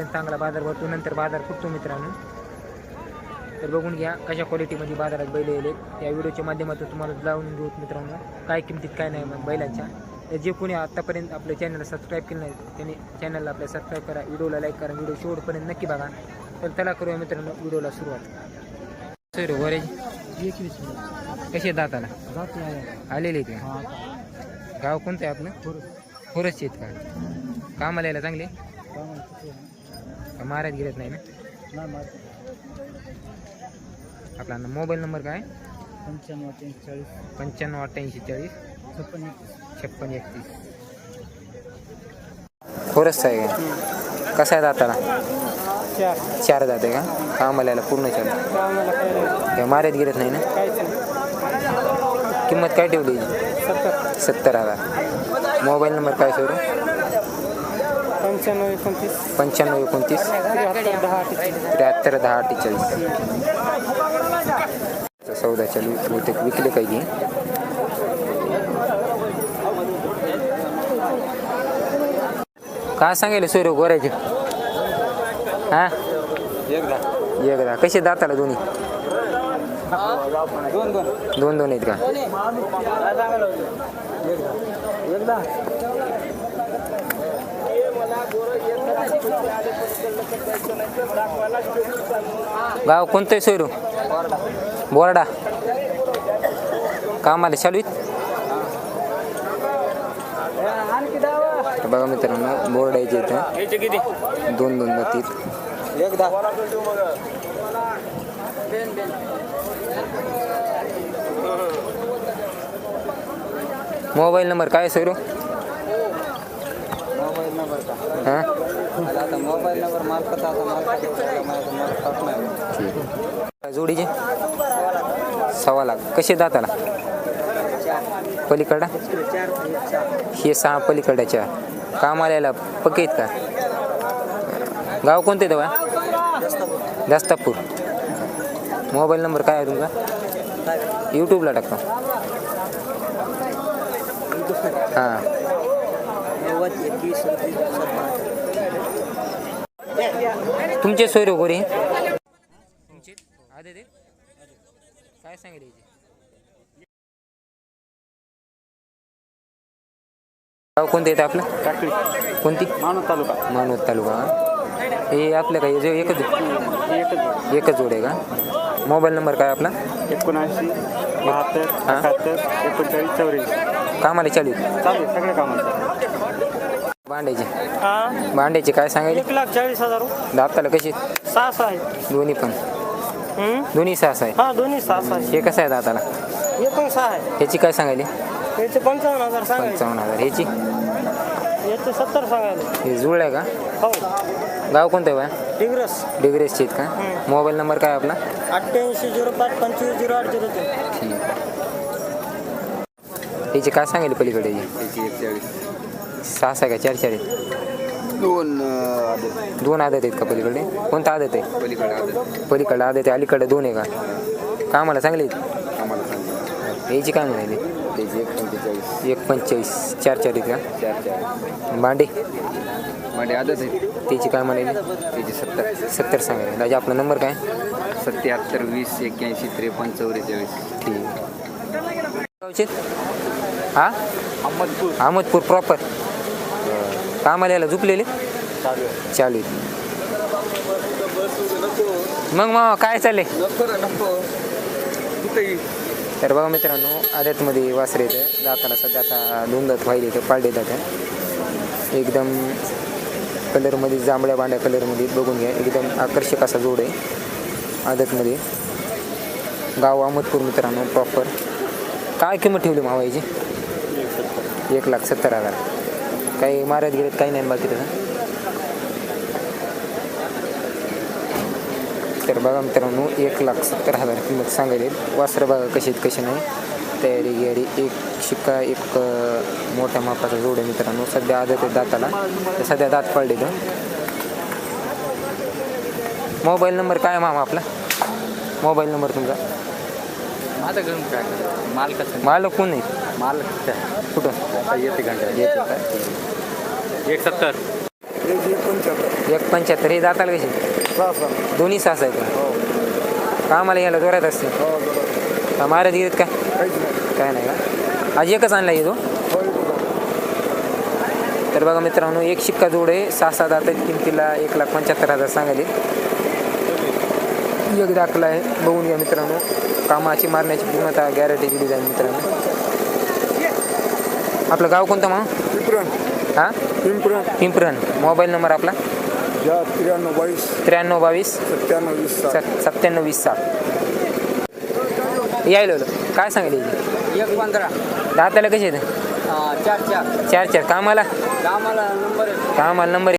चांगला बाजार भरतो. नंतर बाजार फुटतो मित्रांनो. तर बघून घ्या कशा क्वालिटीमध्ये बाजारात बैल येले. या व्हिडिओच्या माध्यमातून तुम्हाला जाऊन घेऊ मित्रांनो काय किमतीत काय नाही मग बैलांच्या. तर जे कोणी आत्तापर्यंत आपल्या चॅनलला सबस्क्राईब केलं नाही त्यांनी चॅनलला आपल्या सबस्क्राईब करा व्हिडिओला लाईक करा व्हिडिओ शेवटपर्यंत नक्की बघा. तर त्याला करूया मित्रांनो व्हिडिओला सुरुवात. सर वरेज एकवीस कसे दाताला? आलेले का? गाव कोणतं आहे आपलं? खोरसचे आहेत का कामाला यायला चांगले? मारायला गेलेत नाही ना? आपला मोबाईल नंबर काय? पंच्याण्णव चाळीस पंच्याण्णव अठ्ठ्याऐंशी चाळीस. छप्पन एकवीस छप्पन एकतीस. खोरस आहे. का कसा आहे दाताला? चार. चार आहे का? कामाला पूर्ण चार. कामाला काय नाही. ना? किंमत काय ठेवली? सत्तर. सत्तर हजार. मोबाईल नंबर काय सर? पंच्याण्णव एकोणतीस. पंच्याण्णव एकोणतीस. त्र्याहत्तर दहा अठ्ठेचाळीस. त्र्याहत्तर दहा अठ्ठेचाळीस चौदा चालू बहुतेक विकले काही घे काय सांगेल सोयरे गोऱ्याचे? हा? एकदा. एकदा कसे दाताला दोन्ही? दोन दोन दोन दोन आहेत का? एकदा. गाव कोणतं आहे सोयरू? बोर्डा. कामाला चालू आहेत? बघा मित्रांनो बोर्ड इथं दोन दोन जातीत एकदा मोबाईल नंबर काय सोयरू? हां? मोबाईल नंबर मार्फत आता जोडीचे? सव्वा लाख. कसे दाताला? पलीकडा हे सहा पलीकडाच्या. कामाल्याला पक्के आहेत का? गाव कोणते तेव्हा? दस्तापूर. मोबाईल नंबर काय आहे तुमचा? यूट्यूबला टाकतो. हां. नव्वद एकवीस तुमचे सोयरे गोरे तुमचे आधे ते काय याचे गाव कोणतं येतं आपलं? टाकळी. कोणती? मानव तालुका. मानवत तालुका. हे आपलं काय जो एकच एकच एकच जोड आहे का? मोबाईल नंबर काय आपला? एकोणऐंशी बहात्तर हा. एकोणचाळीस चौऱ्याऐंशी. कामाला चालू आहे. चालू सगळ्या कामाचं भांड्याचे. हा? भांड्याचे काय सांगायचे? एक लाख चाळीस हजार दाताला कसे सहा सहा आहे. दोन्ही पण. हम्म? दोन्ही सहा आहे. हा दोन्ही सहा सहा आहे. हे कसं आहे दाताला? हे पण सहा आहे. ह्याची काय सांगायले? याचे पंचावन्न हजार सांगायचे. पंचावन्न हजार. ह्याची? याचे सत्तर सांगायले. हे जुळ आहे का? हो. गाव कोणतं आहे बा? डिग्रस. डिग्रेसचे आहेत का? हम्म. मोबाईल नंबर काय आपला? अठ्ठ्याऐंशी झिरो पाच पंचवीस झिरो आठ झिरो तीन. ठीक. याची काय सांगेल पलीकडे? त्याची सहा सहा का चार चार आहेत. दोन दोन आदत आहेत का पलीकडे कोणता आदत आहे? पलीकडे आदत. पलीकडे आदत आहे. अलीकडे दोन आहे का? कामाला चांगले आहेत? आम्हाला सांगितलं याची काय म्हणाली त्याची एक पंचेचाळीस. एक पंचेचाळीस. चार चार आहेत चार चार. का भांडे म्हणजे आदत आहे त्याची काय म्हणाली त्याची सत्तर. सत्तर सांगायला राजा आपला नंबर काय? सत्याहत्तर वीस एक्क्याऐंशी त्रेपन्न चौवेचाळीस. ठीक. गावचे? हा? अहमदपूर. अहमदपूर प्रॉपर कामाला यायला झुपलेले चालू मग मग काय चालले तर बघा मित्रांनो आद्यातमध्ये वासरे येतं दाताला सध्या आता दोन दात व्हायले पाळले पाडले एकदम कलरमध्ये जांभळ्या बांड्या कलरमध्ये बघून घ्या. एकदम आकर्षक असा जोड आहे आदतमध्ये. गाव अहमदपूर मित्रांनो प्रॉपर काय किंमत ठेवली मावायची एक लाख सत्तर हजार. काही मारत गेलेत काही नाही बाकी तसं तर बघा मित्रांनो एक लाख सत्तर हजार किंमत सांगायले वासरं बघा कशी आहेत कशी नाही. तयारी गियारी एक शिक्का एक मोठ्या मापाचा जोड आहे मित्रांनो. सध्या आदत आहे दाताला. तर सध्या दात पडले तर मोबाईल नंबर काय मामा आपला? मोबाईल नंबर तुमचा? माझं काय माल कसं मालक कोण आहे? माल कुठं? येते घंटा. येते का एक सत्तर. एक एक पंच्याहत्तर. हे जाताल कसे दोन्ही सास आहेत का? हो कामाला यायला जोरात असते? हो का मारत गेलेत काय? काय नाही का? आज एकच आणला येतो तर बघा मित्रांनो एक शिक्का जोड आहे सहा सात आता किमतीला एक लाख पंच्याहत्तर हजार सांगाले एक दाखला आहे. बघून घ्या मित्रांनो कामाची मारण्याची पूर्णतः गॅरंटी दिली जाईल मित्रांनो. आपलं गाव कोणतं मग? पिंपरण हां? पिंपरण पिंपरण मोबाईल नंबर आपला? या त्र्याण्णव बावीस. त्र्याण्णव बावीस. सत्त्याण्णव वीस सात सत सत्त्याण्णव वीस सात यायलो काय सांगेल? याची एक पंधरा. दाताला कसे आहेत? चार चार. चार चार. कामाला? कामाला नंबर कामाला नंबर